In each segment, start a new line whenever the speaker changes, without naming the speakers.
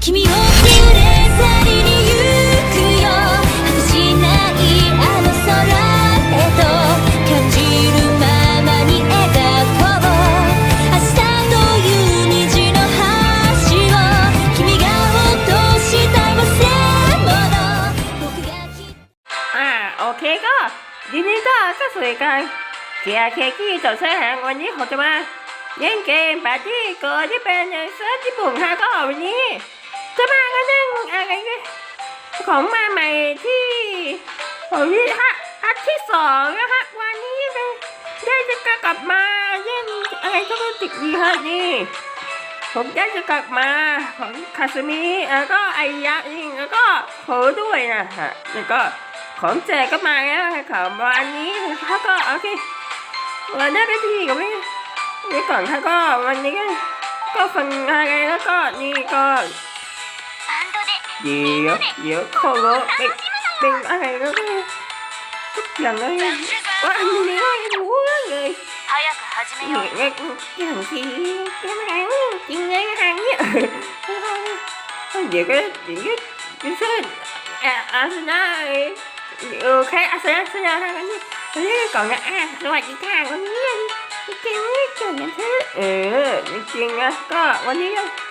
君を連れ去りに行くよ果てしないあの空へと感じるままに描こう明日という虹の橋を君が落とした忘れ物僕がきっと
อ่าโอเคก็ยินดีต้อนรับเข้าสู่รายการเกียร์เคกี้จดเสื้อหางวันนี้ผมจะมาเล่นเกมปาร์ตี้เกิร์ลที่เป็นในเซิร์ฟญี่ปุ่นค่ะก็วันนี้ จะมากันเรื่งอะไรเนี่ยของมาใหม่ที่ผมที่ฮะอันที่สองนะคะวันนี้เป็นได้จะกลับมาเล่นอะไรก็รู้ติดดีฮะนี่ผมได้จะกลับมาของคาสมิแล้วก็ไอยะนี่แล้วก็โหด้วยนะฮะแล้วก็ของแจกก็มาแล้วค่ะวันนี้เขาก็โอเควันนี้ก็ที่ก็ไม่นี่ก่อนค่ะก็วันนี้ก็ก็ฟังอะไรแล้วก็นี่ก็
よ
よこごべべ ở đây nó tức giận ấy quá anh đi ơi bố người nhẹ người thằng gì cái hàng chuyện ngay cái hàng nhá vậy cái chuyện cái cái sơ à xin ơi ừ khai Asuna Asuna hàng cái gì còn là à loại chỉ hàng con nhá cái cái cái cái cái cái cái cái cái cái cái cái cái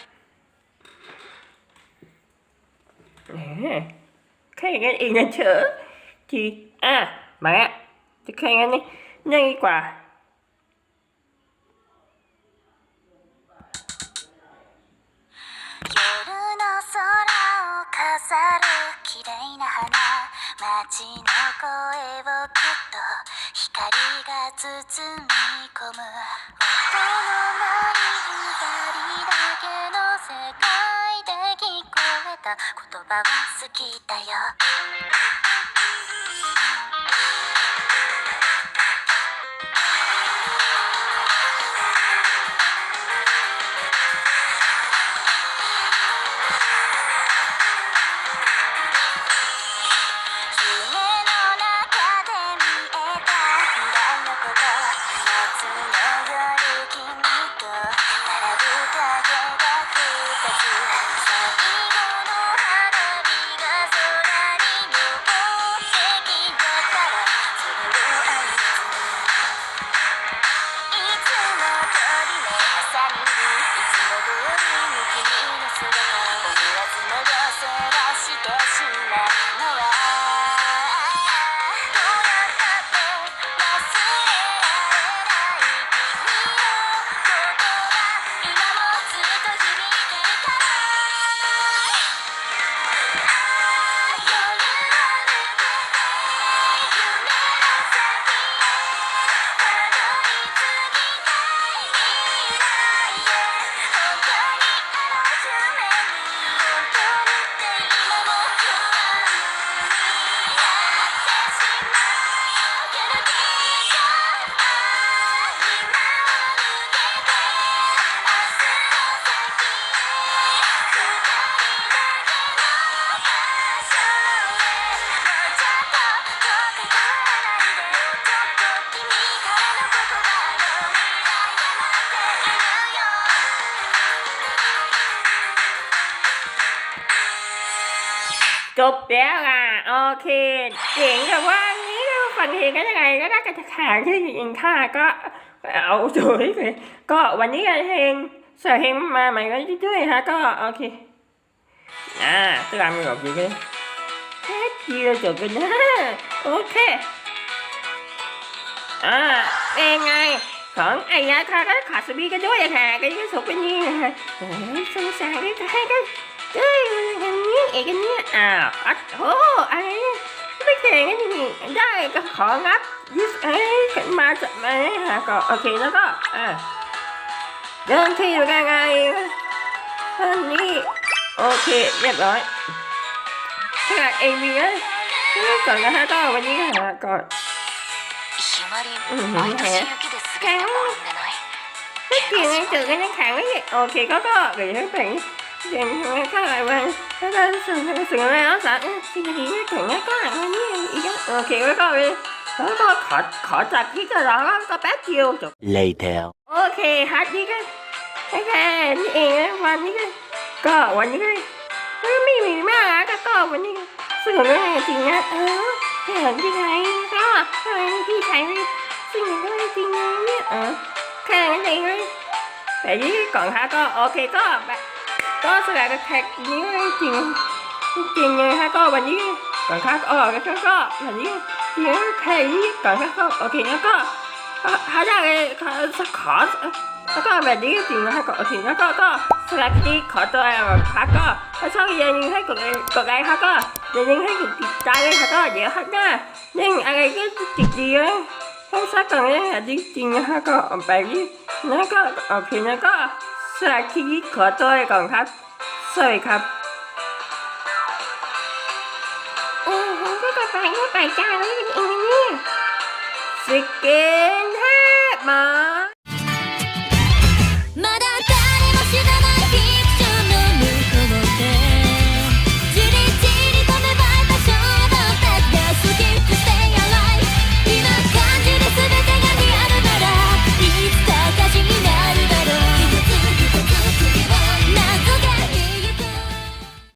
ね海がいいなちょき、あ、まや。で、海がね、なにか。
夜の空を飾る綺麗な花。街の声をきっと光が包み込む。音のない二人だけの世界。言葉は好きだよ。
จบแล้วอะโอเคเจ๋งแต่ว่านี้ก็ฟังเพลงกันยังไงก็น่าจะขายที่ยิงค่าก็เอาโจยไปก็วันนี้ก็เพลงเสือเพลงมาใหม่ก็ด้วยฮะก็โอเคอ่าตามมือออกอยู่กันแค่ทีเราจบกันนะโอเคอ่าเป็นไงของไอ้ยาค่ะก็ขาดสบีกันด้วยค่ะก็ยังสบเป็นนี่นะคะสงสารก็ให้กัน เอ้ยมันนี้ยเอกกันเนี้ยอ้าวอัดโอ้อะไรเไม่เก่งกันนี่ได้ก็ของับยิสไอ้ยมาจะมาหมก็โอเคแล้วก็อ่าเดินที่เป็นยังไงท่านนี้โอเคเรียบร้อยขนาดเองมีนะก่อนนะฮะก็วันนี้ก็หาก่อน
อืมแข็งแข็ง
ไม่เก่งเจอกันยังแข็งไม่โอเคก็ก็เดี๋ยวให้แบ่ง เดี๋ยวให้ข้าอะไรวันถ้าเราสื่อสื่ออะไรแล้วสักสิ่งที่ไม่ถึงก็วันนี้อีกโอเคแล้วก็แล้วก็ขอขอจากที่จะร้องก็แป๊บเดียวจบ
Later.
โอเคฮัทนี่ก็โอเคนี่เองวันนี้ก็ก็วันนี้ก็ก็ไม่มีมากก็ก็วันนี้สื่อเรื่องจริงนะเออเห็นที่ไหนก็ทำไมพี่ใช้สิ่งนี้ก็จริงเนี่ยเออแค่นั้นเองเลยแต่นี่ก่อนค่ะก็โอเคก็แบบ ก็สลับกับแท็กนี้จริงจริงเลยค่ะก็วันนี้ก่อนค่ะก็ก็ก็วันนี้จริงแค่นี้ก่อนค่ะก็โอเคแล้วก็หาได้เลยขอขอแล้วก็แบบนี้จริงนะคะก็โอเคแล้วก็ก็สลับที่ขอตัวค่ะก็ถ้าชอบอย่าลืมให้กดไลค์กดไลค์ค่ะก็อย่าลืมให้กดติดตามเลยค่ะก็เดี๋ยวค่ะหน้าเร่งอะไรก็ติดดีเลยให้สักก่อนเลยค่ะจริงๆนะคะก็ไปนี่แล้วก็โอเคแล้วก็ สลับที่ขอตัวก่อนครับ สวัสดีครับโอ้โหก็กระไปก็ไปจ้าแล้วเป็นเองนี่สกินแทบมา